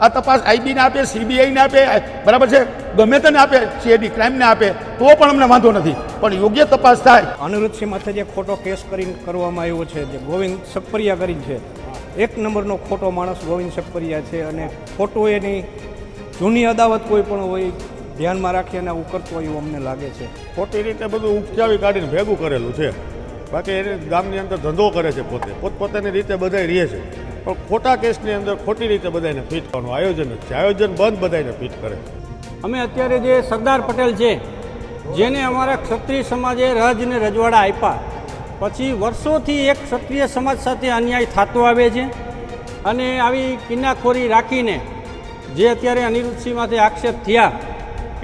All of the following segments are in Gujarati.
આ તપાસ આઈબીને આપે સીબીઆઈને આપે બરાબર છે? ગમે તેને આપે સીઆઈડી ક્રાઇમને આપે તો પણ અમને વાંધો નથી. પણ યોગ્ય તપાસ થાય. અનિરુદ્ધસિંહ માથે જે ખોટો કેસ કરીને કરવામાં આવ્યો છે જે ગોવિંદ સપરિયા કરીને છે એક નંબરનો ખોટો માણસ ગોવિંદ સપરિયા છે અને ખોટું એની જૂની અદાવત કોઈ પણ હોય ધ્યાનમાં રાખી અને આવું કરતો હોય એવું અમને લાગે છે. ખોટી રીતે બધું ઉપજાવી કાઢીને ભેગું કરેલું છે. બાકી એને ગામની અંદર ધંધો કરે છે પોતે. પોતપોતાની રીતે બધાય રહે છે. પણ ખોટા કેસની અંદર ખોટી રીતે બધાને ફિટ કરવાનું આયોજન જ છે. આયોજન બંધ બધાને ફિટ કરે અમે અત્યારે જે સરદાર પટેલ છે, જેને અમારા ક્ષત્રિય સમાજે રજ ને રજવાડા આપ્યા, પછી વર્ષોથી એક ક્ષત્રિય સમાજ સાથે અન્યાય થતો આવે છે અને આવી કિન્નાખોરી રાખીને જે અત્યારે અનિરુદ્ધસિંહમાંથી આક્ષેપ થયા,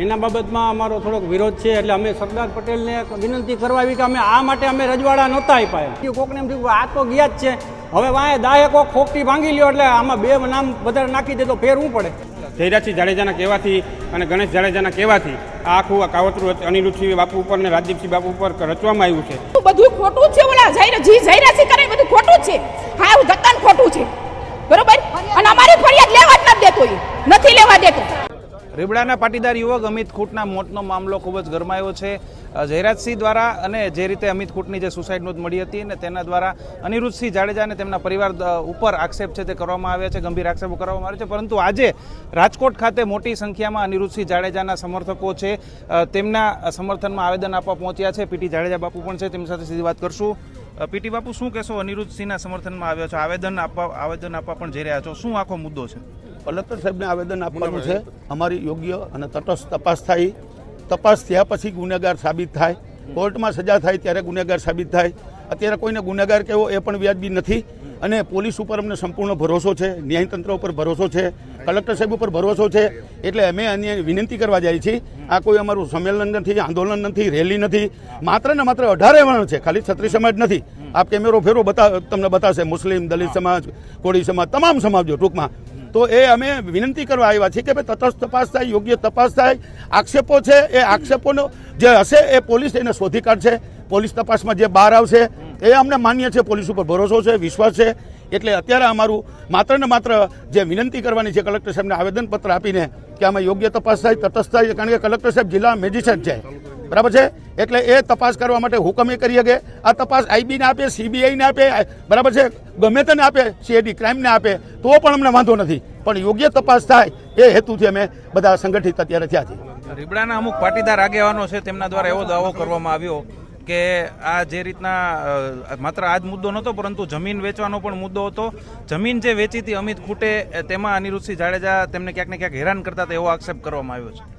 એના બાબતમાં અમારો થોડોક વિરોધ છે. એટલે અમે સરદાર પટેલને વિનંતી કરવા આવી કે અમે આ માટે અમે રજવાડા નહોતા આપ્યા કોકને એમ થયું આ તો ગયા જ છે. હવે વાંહે દાયકો ખોખટી ભાંગી લ્યો એટલે આમાં બે નામ વધારે નાખી દે તો ફેર શું પડે. જયરાજસિંહ જાડેજાના કહેવાથી અને ગણેશ જાડેજાના કહેવાથી આ આખું આ કાવતરું અનિરુદ્ધસિંહ બાપુ ઉપર અને રાજદીપસિંહ બાપુ ઉપર રચવામાં આવ્યું છે. બધું ખોટું છે ઓલા જઈને જી જયરાસી કરે બધું ખોટું છે. હા એવું ધક્કાન ખોટું છે. બરોબર? અને અમારી ફરિયાદ લેવા જ નથી દેતો એ. નથી લેવા દેતો. રીબડાના પાટીદાર યુવક અમિત ખૂટના મોતનો મામલો ખૂબ જ ગરમાયો છે. જયરાજસિંહ દ્વારા અને જે રીતે અમિત ખૂટની જે સુસાઇડ નોંધ મળી હતી અને તેના દ્વારા અનિરુદ્ધસિંહ જાડેજા અને તેમના પરિવાર ઉપર આક્ષેપ છે તે કરવામાં આવ્યા છે, ગંભીર આક્ષેપો કરવામાં આવ્યા છે. પરંતુ આજે રાજકોટ ખાતે મોટી સંખ્યામાં અનિરુદ્ધસિંહ જાડેજાના સમર્થકો છે. તેમના સમર્થનમાં આવેદન આપવા પહોંચ્યા છે. પીટી જાડેજા બાપુ પણ છે. તેમની સાથે સીધી વાત કરશું. પીટી બાપુ, શું કહેશો? અનિરુદ્ધસિંહના સમર્થનમાં આવ્યા છો. આવેદન આપવા આવેદન આપવા પણ જઈ રહ્યા છો. શું આખો મુદ્દો છે? કલેક્ટર સાહેબને આવેદન આપવાનું છે. અમારી યોગ્ય અને તટસ્થ તપાસ થાય. તપાસ થયા પછી ગુનેગાર સાબિત થાય. કોર્ટમાં સજા થાય ત્યારે ગુનેગાર સાબિત થાય. અત્યારે કોઈને ગુનેગાર કહેવો એ પણ વ્યાજબી નથી. અને પોલીસ ઉપર અમને સંપૂર્ણ ભરોસો છે. ન્યાયતંત્ર ઉપર ભરોસો છે. કલેક્ટર સાહેબ ઉપર ભરોસો છે. એટલે અમે અન્ય વિનંતી કરવા જાય છીએ. આ કોઈ અમારું સંમેલન નથી આંદોલન નથી રેલી નથી. માત્ર ને માત્ર અઢારે વર્ણ છે. ખાલી છત્રીસ સમાજ નથી. આપ કેમેરો ફેરો બતા તમને બતાવશે મુસ્લિમ દલિત સમાજ કોળી સમાજ તમામ સમાજો ટૂંકમાં તો એ અમે વિનંતી કરવા આવ્યા છીએ કે ભાઈ તટસ્થ તપાસ થાય યોગ્ય તપાસ થાય આક્ષેપો છે, એ આક્ષેપોનો જે હશે એ પોલીસ એને શોધી કાઢશે. પોલીસ તપાસમાં જે બહાર આવશે, એ અમને માન્ય છે, પોલીસ ઉપર ભરોસો છે, વિશ્વાસ છે. એટલે અત્યારે અમારું માત્ર ને માત્ર જે વિનંતી કરવાની છે, કલેક્ટર સાહેબને આવેદનપત્ર આપીને કે આમાં યોગ્ય તપાસ થાય તટસ્થ થાય કારણ કે કલેક્ટર સાહેબ જિલ્લા મેજિસ્ટ્રેટ છે. બરાબર છે? એટલે એ તપાસ કરવા માટે હુકમ એ કરી શકે. આ તપાસ આઈબીને આપે, સીબીઆઈને આપે, બરાબર છે? ગમે તેને આપે સીએડી ક્રાઇમને આપે, તો પણ અમને વાંધો નથી. પણ યોગ્ય તપાસ થાય એ હેતુથી અમે બધા સંગઠિત અત્યારે થયા છીએ. રીબડાના અમુક પાટીદાર આગેવાનો છે, તેમના દ્વારા એવો દાવો કરવામાં આવ્યો કે આ જે રીતના માત્ર આ જ મુદ્દો નહોતો, પરંતુ જમીન વેચવાનો પણ મુદ્દો હતો. જમીન જે વેચી હતી અમિત ખૂટે, તેમાં અનિરુદ્ધસિંહ જાડેજા તેમને ક્યાંક ને ક્યાંક હેરાન કરતા એવો આક્ષેપ કરવામાં આવ્યો છે.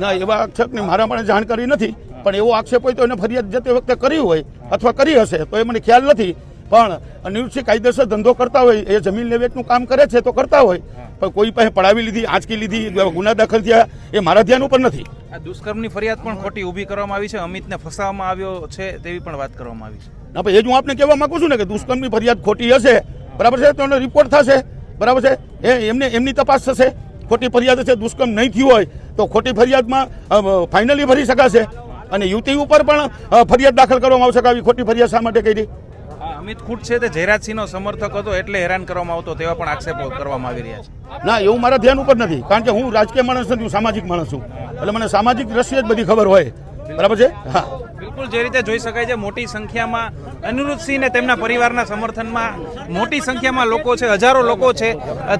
ના એવા આક્ષેપની મારા મને જાણકારી નથી પણ એવો આક્ષેપ હોય તો એને ફરિયાદ જતી તે વખતે કરી હોય અથવા કરી હશે તો એ મને ખ્યાલ નથી. પણ અનિરુદ્ધસિંહ કાયદેસર ધંધો કરતા હોય એ જમીન લેવેચનું કામ કરે છે તો કરતા હોય. પણ કોઈ પાસે પડાવી લીધી આંચકી લીધી ગુના દાખલ થયા એ મારા ધ્યાન ઉપર નથી. આ દુષ્કર્મની ફરિયાદ પણ ખોટી ઊભી કરવામાં આવી છે અમિતને ફસાવવામાં આવ્યો છે તેવી પણ વાત કરવામાં આવી છે. ના ભાઈ એ જ હું આપને કહેવા માંગુ છું ને કે દુષ્કર્મની ફરિયાદ ખોટી હશે બરાબર છે? તો એનો રિપોર્ટ થશે બરાબર છે? એ એમને એમની તપાસ થશે. ખોટી ફરિયાદ હશે દુષ્કર્મ નહીં થયું હોય તો ખોટી ફરિયાદમાં ફાઇનલી ભરી શકાશે. અને યુવતી ઉપર પણ ફરિયાદ દાખલ કરવામાં આવશે આવી ખોટી ફરિયાદ શા માટે કરી? અમિત ખુટ છે તે જયરાજસિંહનો સમર્થક હતો એટલે હેરાન કરવામાં આવતો તેવા પણ આક્ષેપો કરવામાં આવી રહ્યા છે. ના એવું મારા ધ્યાન ઉપર નથી. કારણ કે હું રાજકીય માણસ નથી હું સામાજિક માણસ છું. એટલે મને સામાજિક દ્રશ્ય જ બધી ખબર હોય. બરાબર છે? હા. બિલકુલ જે રીતે જોઈ શકાય છે મોટી સંખ્યામાં અનિરુદ્ધસિંહ ને તેમના પરિવારના સમર્થનમાં મોટી સંખ્યામાં લોકો છે હજારો લોકો છે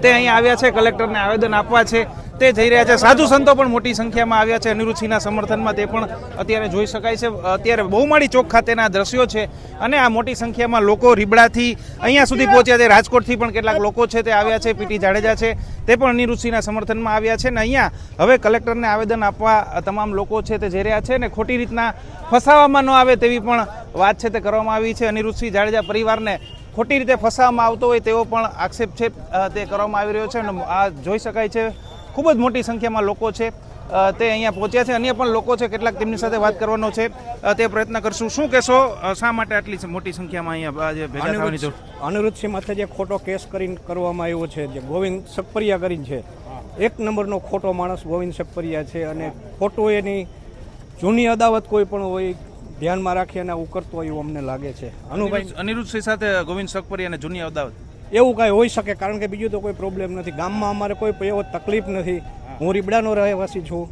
તે અહીં આવ્યા છે કલેક્ટરને આવેદન આપવા છે. તે જઈ રહ્યા છે. સાધુ સંતો પણ મોટી સંખ્યામાં આવ્યા છે. અનિરુચિના સમર્થનમાં તે પણ અત્યારે જોઈ શકાય છે. અત્યારે બહુમાળી ચોક ખાતેના દ્રશ્યો છે અને આ મોટી સંખ્યામાં લોકો રીબડાથી અહીંયા સુધી પહોંચ્યા છે. રાજકોટથી પણ કેટલાક લોકો છે તે આવ્યા છે. પીટી જાડેજા છે. તે પણ અનિરુચિના સમર્થનમાં આવ્યા છે. ને અહીંયા હવે કલેક્ટરને આવેદન આપવા તમામ લોકો છે તે જઈ રહ્યા છે ને ખોટી રીતના ફસાવામાં ન આવે તેવી પણ વાત છે તે કરવામાં આવી છે. અનિરુદ્ધસિંહ જાડેજા પરિવારને ખોટી રીતે ફસાવવામાં આવતો હોય તેવો પણ આક્ષેપ છે તે કરવામાં આવી રહ્યો છે અને આ જોઈ શકાય છે ખૂબ જ મોટી સંખ્યામાં લોકો છે. તે અહીંયા પહોંચ્યા છે. અન્ય પણ લોકો છે કેટલાક તેમની સાથે વાત કરવાનો છે. તે પ્રયત્ન કરશું. શું કહેશો? શા માટે આટલી મોટી સંખ્યામાં અહીંયા આજે ભેગા થવાની જરૂર? અનિરુદ્ધસિંહ માથે જે ખોટો કેસ કરીને કરવામાં આવ્યો છે જે ગોવિંદ સપરિયા કરીને છે એક નંબરનો ખોટો માણસ ગોવિંદ સપરિયા છે અને ખોટું એની જૂની અદાવત કોઈ પણ હોય ધ્યાનમાં રાખી અને આવું કરતો હોય એવું અમને લાગે છે. અનુભાઈ? અનિરુદ્ધ- અનિરુદ્ધસિંહ સાથે ગોવિંદ સકપરી અને જૂની અદાવત? એવું કાંઈ હોઈ શકે કારણ કે બીજું તો કોઈ પ્રોબ્લેમ નથી. ગામમાં અમારે કોઈ એવો તકલીફ નથી. હું. રીબડાનો રહેવાસી છું.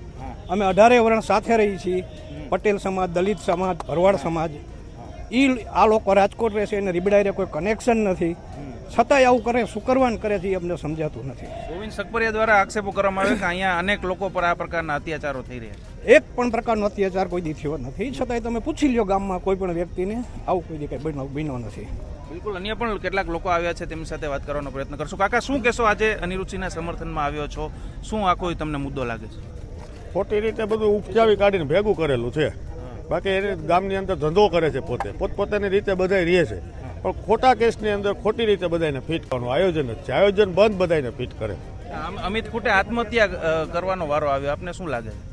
અમે અઢારે વર્ણ સાથે રહી છીએ. પટેલ સમાજ દલિત સમાજ ભરવાડ સમાજ. એ આ લોકો રાજકોટ રહે છે એને રીબડાએ કોઈ કનેક્શન નથી. છતાંય આવું કરે શું કરવાનું કરે છે અમને સમજાતું નથી. ગોવિંદ સકપરિયા દ્વારા આક્ષેપો કરવામાં આવે કે અહીંયા અનેક લોકો પર આ પ્રકારના અત્યાચારો થઈ રહ્યા છે. એક પણ પ્રકારનો અત્યાચાર કોઈ દી થયો નથી. છતાંય તમે પૂછી લ્યો ગામમાં કોઈ પણ વ્યક્તિને. આવું કોઈ દી કંઈ બન્યો નથી. બિલકુલ. અન્ય પણ કેટલાક લોકો આવ્યા છે તેમની સાથે વાત કરવાનો પ્રયત્ન કરશું. કાકા શું કહેશો આજે અનિરુચિના સમર્થનમાં આવ્યો છો? શું આખો તમને મુદ્દો લાગે છે? ખોટી રીતે બધું ઉપજાવી કાઢીને ભેગું કરેલું છે. બાકી એને ગામની અંદર ધંધો કરે છે પોતે. પોતપોતાની રીતે બધાય રહે છે. પણ ખોટા કેસની અંદર ખોટી રીતે બધાને ફિટ કરવાનું આયોજન જ છે. આયોજન બંધ બધાને ફિટ કરે. આમ અમિત ખૂટે આત્મહત્યા કરવાનો વારો આવ્યો. આપને શું લાગે? છે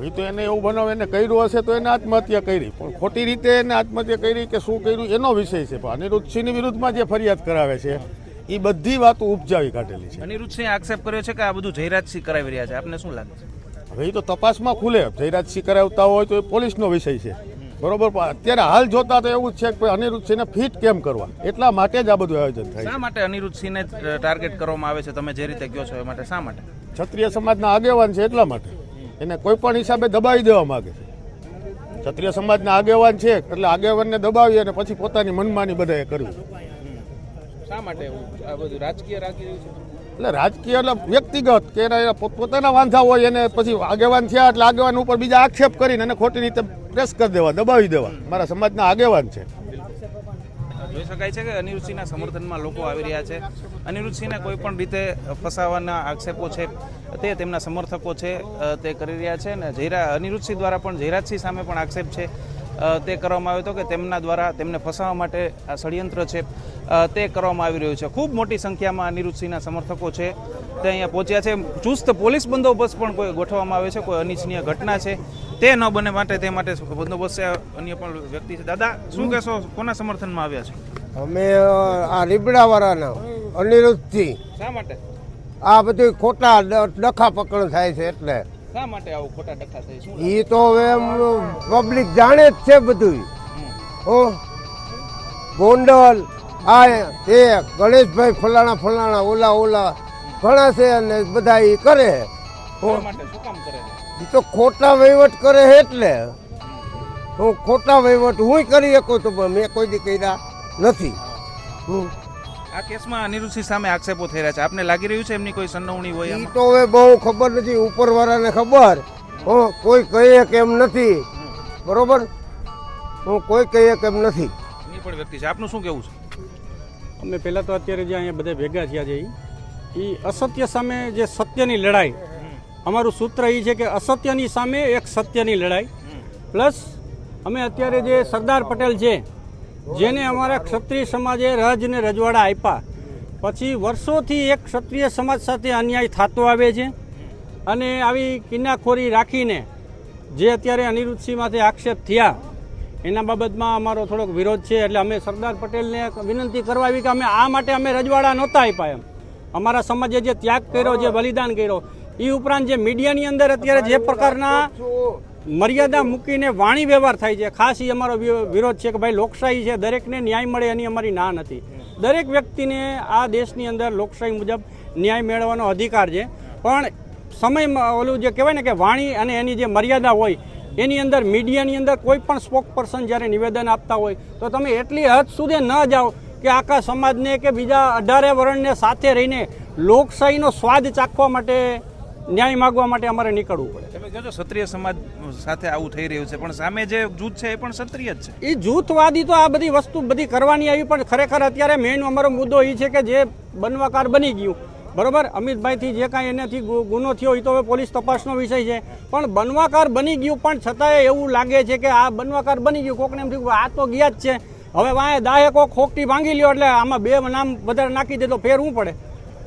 એ તો એને એવું બનાવ એને કર્યું હશે તો એને આત્મહત્યા કરી. પણ ખોટી રીતે એને આત્મહત્યા કરી કે શું કર્યું એનો વિષય છે. પણ અનિરુદ્ધસિંહની વિરુદ્ધમાં જે ફરિયાદ કરાવે છે એ બધી વાતો ઉપજાવી કાઢેલી છે. અનિરુદ્ધસિંહ આક્ષેપ કર્યો છે કે આ બધું જયરાજસિંહ કરાવી રહ્યા છે. આપને શું લાગે છે? હવે એ તો તપાસમાં ખુલે. જયરાજસિંહ કરાવતા હોય તો એ પોલીસનો વિષય છે. બરોબર? પણ અત્યારે હાલ જોતા તો એવું જ છે કે અનિરુદ્ધસિંહને ફિટ કેમ કરવા? એટલા માટે જ આ બધું આયોજન થાય શા માટે અનિરુદ્ધસિંહને ટાર્ગેટ કરવામાં આવે છે? તમે જે રીતે કહો છો એ માટે. શા માટે? ક્ષત્રિય સમાજના આગેવાન છે એટલા માટે. એને કોઈ પણ હિસાબે દબાવી દેવા માગે છે. ક્ષત્રિય સમાજના આગેવાન છે એટલે આગેવાનને દબાવી અને પછી પોતાની મનમાની બધાએ કરવી. શા માટે આ બધું રાજકીય રાખી રહ્યું છે? એટલે રાજકીય એટલે વ્યક્તિગત કે પોતાના એના પોતપોતાના વાંધા હોય એને પછી આગેવાન થયા એટલે આગેવાન ઉપર બીજા આક્ષેપ કરીને એને ખોટી રીતે પ્રેસ કરી દેવા દબાવી દેવા. મારા સમાજના આગેવાન છે. જોઈ શકાય છે કે અનિરુદ્ધસિંહના સમર્થનમાં લોકો આવી રહ્યા છે. અનિરુદ્ધસિંહને કોઈ પણ રીતે ફસાવાના આક્ષેપો છે, તે તેમના સમર્થકો છે તે કરી રહ્યા છે અને જયરા, અનિરુદ્ધસિંહ દ્વારા પણ જયરાજસિંહ સામે પણ આક્ષેપ છે. તે કરવામાં આવ્યો હતો કે તેમના દ્વારા તેમને ફસાવવા માટે આ ષડયંત્ર છે તે કરવામાં આવી રહ્યું છે. ખૂબ મોટી સંખ્યામાં અનિરુદ્ધસિંહના સમર્થકો છે તે અહીંયા પહોંચ્યા છે. ચુસ્ત પોલીસ બંદોબસ્ત પણ કોઈ ગોઠવવામાં આવે છે કોઈ અનિચ્છનીય ઘટના છે. તે ન બને માટે તે માટે બંદોબસ્ત છે. અન્ય પણ વ્યક્તિ છે. દાદા શું કહેશો? કોના સમર્થનમાં આવ્યા છે? અમે આ રીબડાવાળાના અનિરુદ્ધસિંહ શા માટે? આ બધી ખોટા ડખા પકડ થાય છે એટલે. શા માટે આવું ખોટા ડખા થઈ શું એ તો હવે પબ્લિક જાણે જ છે બધું હો. ગોંડલ આ એ ગણેશભાઈ ફલાણા ફલાણા ઓલા ઓલા ઘણા છે અને બધા એ કરે. હો. એ તો ખોટા વહીવટ કરે એટલે. હું ખોટા વહીવટ હું કરી શકું તો મેં કોઈ દી કર્યા નથી. હમ. આ કેસમાં અનિરુદ્ધસિંહ સામે આક્ષેપો થઈ રહ્યા છે. આપને લાગી રહ્યું છે એમની કોઈ સંડોવણી હોય એ તો હવે બહુ ખબર નથી ઉપરવાળાને ખબર. હું કોઈ કહીએ કે એમ નથી. બરોબર? હું કોઈ કહીએ કે એમ નથી. એ પણ વ્યક્તિ છે. આપનું શું કેવું છે? અમે પહેલાં તો અત્યારે જે અહીંયા બધા ભેગા થયા છે એ અસત્ય સામે જે સત્યની લડાઈ અમારું સૂત્ર એ છે કે અસત્યની સામે એક સત્યની લડાઈ. પ્લસ અમે અત્યારે જે સરદાર પટેલ છે જેને અમારા ક્ષત્રિય સમાજે રજ ને રજવાડા આપ્યા. પછી વર્ષોથી એક ક્ષત્રિય સમાજ સાથે અન્યાય થતો આવે છે અને આવી કિન્નાખોરી રાખીને જે અત્યારે અનિરુદ્ધસિંહમાંથી આક્ષેપ થયા એના બાબતમાં અમારો થોડોક વિરોધ છે. એટલે અમે સરદાર પટેલને વિનંતી કરવા આવી કે અમે આ માટે અમે રજવાડા નહોતા આપ્યા એમ. અમારા સમાજે જે ત્યાગ કર્યો જે બલિદાન કર્યો એ ઉપરાંત જે મીડિયાની અંદર અત્યારે જે પ્રકારના મર્યાદા મૂકીને વાણી વ્યવહાર થાય છે. ખાસ એ અમારો વિરોધ છે કે ભાઈ લોકશાહી છે, દરેકને ન્યાય મળે એની અમારી ના નથી. દરેક વ્યક્તિને આ દેશની અંદર લોકશાહી મુજબ ન્યાય મેળવવાનો અધિકાર છે. પણ સમય ઓલું જે કહેવાય ને કે વાણી અને એની જે મર્યાદા હોય, એની અંદર મીડિયાની અંદર કોઈ પણ સ્પોક પર્સન જ્યારે નિવેદન આપતા હોય, તો તમે એટલી હદ સુધી ન જાઓ કે આખા સમાજને કે બીજા અઢારે વર્ણને સાથે રહીને લોકશાહીનો સ્વાદ ચાખવા માટે ન્યાય માગવા માટે અમારે નીકળવું પડે. તમે કહો છો ક્ષત્રિય સમાજ સાથે આવું થઈ રહ્યું છે પણ સામે જે જૂથ છે એ પણ ક્ષત્રિય જ છે. એ જૂથવાદી તો આ બધી વસ્તુ બધી કરવાની આવી પણ ખરેખર અત્યારે મેઇન અમારો મુદ્દો એ છે કે જે બનવાકાર બની ગયું. બરોબર? અમિતભાઈથી જે કાંઈ એનાથી ગુનો થયો એ તો હવે પોલીસ તપાસનો વિષય છે. પણ બનવાકાર બની ગયું પણ છતાંય એવું લાગે છે કે આ બનવાકાર બની ગયું. કોકને એમ થયું આ તો ગયા જ છે. હવે વાંહે દાહે કોક ખોકટી ભાંગી લ્યો એટલે આમાં બે નામ વધારે નાખી દે તો ફેર શું પડે.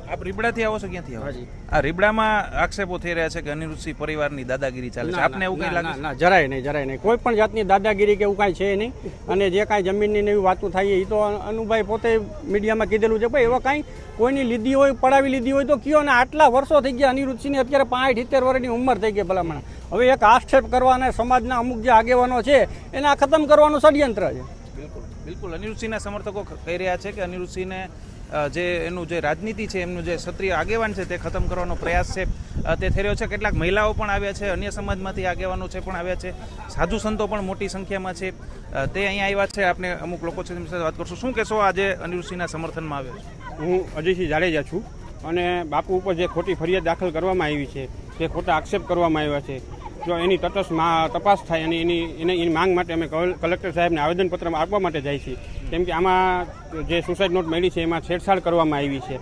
આપ રીબડાથી આવો છો ક્યાંથી આવો આ રીબડામાં આક્ષેપો થઈ રહ્યા છે કે અનિરુદ્ધસિંહ પરિવારની દાદાગીરી ચાલે છે. આપને એવું કઈ લાગે ના, જરાય નહીં જરાય નહીં. કોઈ પણ જાતની દાદાગીરી કે એવું કાંઈ છે નહીં. અને જે કાંઈ જમીનની ને એવી વાતો થાય એ તો અનુભાઈ પોતે મીડિયામાં કીધેલું છે ભાઈ એવા કાંઈ કોઈની લીધી હોય પડાવી લીધી હોય તો કયો. ને આટલા વર્ષો થઈ ગયા અનિરુદ્ધસિંહની અત્યારે પાંઠ સિત્તેર વર્ષની ઉંમર થઈ ગઈ ભલામણ. હવે એક આક્ષેપ કરવાના સમાજના અમુક જે આગેવાનો છે એને આ ખતમ કરવાનું ષડયંત્ર છે. બિલકુલ બિલકુલ. અનિરુદ્ધસિંહના સમર્થકો કહી રહ્યા છે કે અનિરુદ્ધસિંહને જે એનું જે રાજનીતિ છે, એમનું જે ક્ષત્રિય આગેવાન છે, તે ખતમ કરવાનો પ્રયાસ છે. તે થઈ રહ્યો છે. કેટલાક મહિલાઓ પણ આવ્યા છે, અન્ય સમાજમાંથી આગેવાનો છે પણ આવ્યા છે. સાધુ સંતો પણ મોટી સંખ્યામાં છે. તે અહીંયા આવ્યા છે. આપણે અમુક લોકો છે તેમની સાથે વાત કરશું. શું કહેશો આજે અનિરુદ્ધસિંહના સમર્થનમાં આવ્યો હું અજયસિંહ જાડેજા છું અને બાપુ ઉપર જે ખોટી ફરિયાદ દાખલ કરવામાં આવી છે, તે ખોટા આક્ષેપ કરવામાં આવ્યા છે. જો એની તટસ્થ તપાસ થાય અને એની એને એની માંગ માટે અમે કલ- કલેક્ટર સાહેબને આવેદનપત્ર આપવા માટે જાય છીએ. કેમ કે આમાં જે સુસાઇડ નોટ મળી છે એમાં છેડછાડ કરવામાં આવી છે.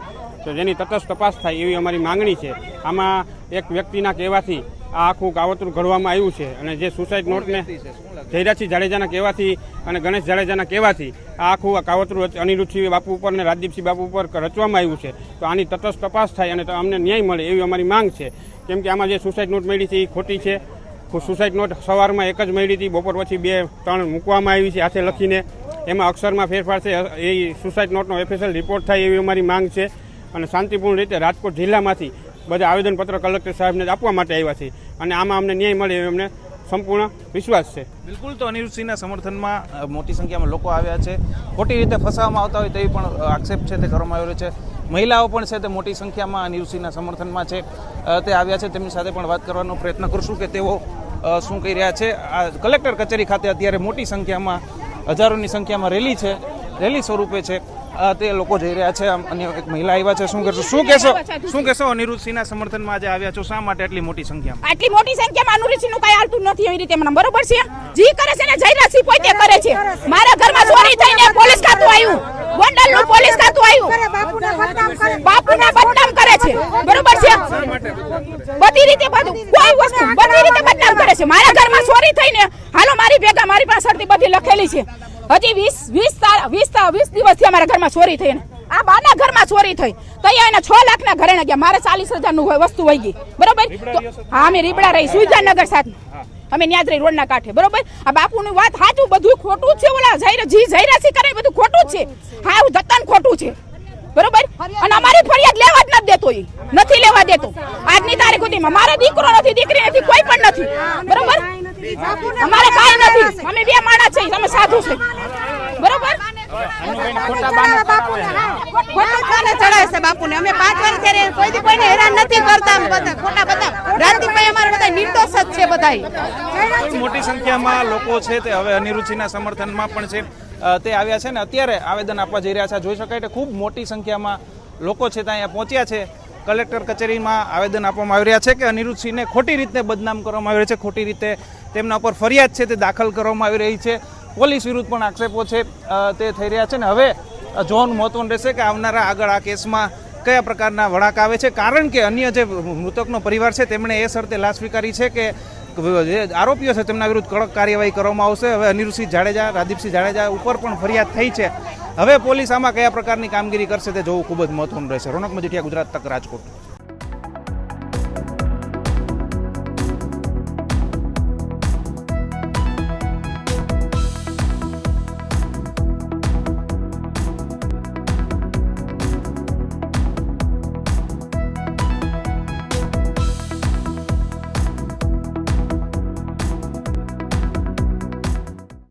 તો જેની તટસ્થ તપાસ થાય એવી અમારી માંગણી છે. આમાં એક વ્યક્તિના કહેવાથી આ આખું કાવતરું ઘડવામાં આવ્યું છે અને જે સુસાઇડ નોટને જયરાજસિંહ જાડેજાના કહેવાથી અને ગણેશ જાડેજાના કહેવાથી આ આખું આ કાવતરું અનિરુદ્ધસિંહ બાપુ ઉપર અને રાજદીપસિંહ બાપુ ઉપર રચવામાં આવ્યું છે. તો આની તટસ્થ તપાસ થાય અને તો અમને ન્યાય મળે એવી અમારી માંગ છે. કેમ કે આમાં જે સુસાઇડ નોટ મળી છે એ ખોટી છે. સુસાઇડ નોટ સવારમાં એક જ મળી હતી, બપોર પછી બે, ત્રણ મૂકવામાં આવી છે હાથે લખીને. એમાં અક્ષરમાં ફેરફાર છે. એ સુસાઇડ નોટનો ઓફિશિયલ રિપોર્ટ થાય એવી અમારી માંગ છે. અને શાંતિપૂર્ણ રીતે રાજકોટ જિલ્લામાંથી બધા આવેદનપત્ર કલેક્ટર સાહેબને આપવા માટે આવ્યા છે. અને આમાં અમને ન્યાય મળે એવો અમને સંપૂર્ણ વિશ્વાસ છે. બિલકુલ તો અનિરુદ્ધસિંહના સમર્થનમાં મોટી સંખ્યામાં લોકો આવ્યા છે. ખોટી રીતે ફસાવવામાં આવતા હોય તેવી પણ આક્ષેપ છે તે કરવામાં આવ્યો છે. મહિલાઓ પણ છે તે મોટી સંખ્યામાં અનિરુદ્ધસિંહના સમર્થનમાં છે. તે આવ્યા છે. તેમની સાથે પણ વાત કરવાનો પ્રયત્ન કરશું કે તેઓ શું કહી રહ્યા છે. આ કલેક્ટર કચેરી ખાતે અત્યારે મોટી સંખ્યામાં, હજારોની સંખ્યામાં રેલી છે. રેલી સ્વરૂપે છે. તે લોકો જઈ રહ્યા છે. અન્ય એક મહિલા આવ્યા છે. શું કરશો શું કહેશો? શું કહેશો? અનિરુદ્ધસિંહના સમર્થનમાં આજે આવ્યા છો. શા માટે આટલી મોટી સંખ્યામાં? આટલી મોટી સંખ્યામાં અનુરીસિંહનું કઈ હાલતું નથી એવી રીતે મને બરોબર છે? જી કરે છે ને જયરાજસિંહ પોતે કરે છે. મારા ઘરમાં ચોરી થઈને પોલીસ ખાતું આવ્યું. ગોંડલનું પોલીસ ખાતું આવ્યું. બાપુને બદનામ કરે. છે. બરોબર છે? બધી રીતે બધું કોઈ વસ્તુ બધી રીતે બદનામ કરે છે. મારા ઘરમાં ચોરી થઈને હાલો મારી ભેગા મારી પાછળથી બધી લખેલી છે. હજી વીસ વીસ વીસ વીસ દિવસથી અમારા ઘરમાં ચોરી થઈ આ બાના ઘરમાં ચોરી થઈ. તો અહીંયા એને છ લાખના ઘરે ગયા. મારે ચાલીસ હજારનું હોય વસ્તુ વહી ગઈ. બરોબર? હા અમે રીબડા રહી. સુજાનગર સાથે અમે ન્યાજ રહી રોડના કાંઠે. બરોબર? આ બાપુની વાત સાચું બધું ખોટું છે ઓલા જઈ જી જઈ કરે બધું ખોટું છે. હા એવું જતન ખોટું છે. બરોબર? અને અમારી ફરિયાદ લેવા જ નથી દેતો એ. નથી લેવા દેતો. આજની તારીખ સુધીમાં. મારો દીકરો નથી દીકરી નથી કોઈ પણ નથી. બરોબર? અમારે કાંઈ નથી. અમે બે માણા છે અમે સાધુ છે બરોબર? ખોટું કાને ચડાવે છે બાપુને. અમે પાંચ વર્ષ ત્યારે કોઈ કોઈને હેરાન નથી કરતા બધા ખોટા બધા. રાતીભાઈ અમારા બધા નિર્દોષ જ છે બધા મોટી સંખ્યામાં લોકો છે તે હવે અનિરુચિના સમર્થનમાં પણ છે. તે આવ્યા છે ને અત્યારે આવેદન આપવા જઈ રહ્યા છે. જોઈ શકાય કે ખૂબ મોટી સંખ્યામાં લોકો છે ત્યાં અહીંયા પહોંચ્યા છે. કલેક્ટર કચેરીમાં આવેદન આપવામાં આવી રહ્યા છે કે અનિરુદ્ધસિંહને ખોટી રીતે બદનામ કરવામાં આવી રહ્યા છે, ખોટી રીતે તેમના ઉપર ફરિયાદ છે તે દાખલ કરવામાં આવી રહી છે. પોલીસ વિરુદ્ધ પણ આક્ષેપો છે તે થઈ રહ્યા છે ને હવે જોવાનું મહત્વનું રહેશે કે આવનારા આગળ આ કેસમાં કયા પ્રકારના વળાંક આવે છે? કારણ કે અન્ય જે મૃતકનો પરિવાર છે, તેમણે એ શરતે લાશ સ્વીકારી છે કે જે આરોપીઓ છે, તેમના વિરુદ્ધ કડક કાર્યવાહી કરવામાં આવશે. હવે અનિરુસિંહ જાડેજા રાદીપસિંહ જાડેજા ઉપર પણ ફરિયાદ થઈ છે. હવે પોલીસ આમાં કયા પ્રકારની કામગીરી કરશે તે જોવું ખૂબ જ મહત્વનું રહેશે. રોનક મજીઠિયા ગુજરાત તક રાજકોટ.